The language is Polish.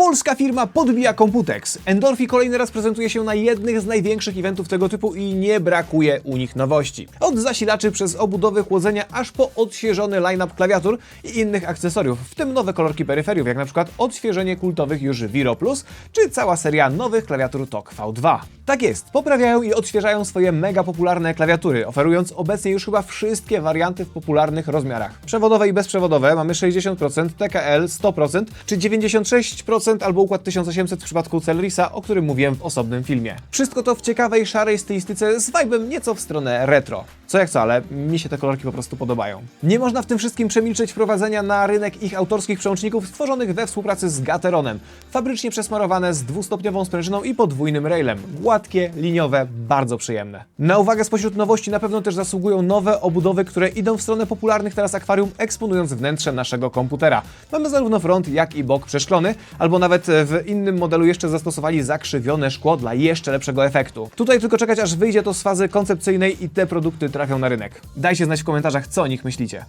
Polska firma podbija Computex. Endorfi kolejny raz prezentuje się na jednych z największych eventów tego typu i nie brakuje u nich nowości. Od zasilaczy przez obudowy chłodzenia aż po odświeżony line-up klawiatur i innych akcesoriów, w tym nowe kolorki peryferiów, jak na przykład odświeżenie kultowych już Viro Plus, czy cała seria nowych klawiatur TOC V2. Tak jest, poprawiają i odświeżają swoje mega popularne klawiatury, oferując obecnie już chyba wszystkie warianty w popularnych rozmiarach. Przewodowe i bezprzewodowe mamy 60%, TKL 100% czy 96% albo układ 1800 w przypadku Celerisa, o którym mówiłem w osobnym filmie. Wszystko to w ciekawej, szarej stylistyce z vibe'em nieco w stronę retro. Co jak co, ale mi się te kolorki po prostu podobają. Nie można w tym wszystkim przemilczeć wprowadzenia na rynek ich autorskich przełączników stworzonych we współpracy z Gateronem. Fabrycznie przesmarowane z dwustopniową sprężyną i podwójnym railem. Gładkie, liniowe, bardzo przyjemne. Na uwagę spośród nowości na pewno też zasługują nowe obudowy, które idą w stronę popularnych teraz akwarium, eksponując wnętrze naszego komputera. Mamy zarówno front, jak i bok przeszklony, albo nawet w innym modelu jeszcze zastosowali zakrzywione szkło dla jeszcze lepszego efektu. Tutaj tylko czekać aż wyjdzie to z fazy koncepcyjnej i te produkty trafią na rynek. Dajcie znać w komentarzach, co o nich myślicie.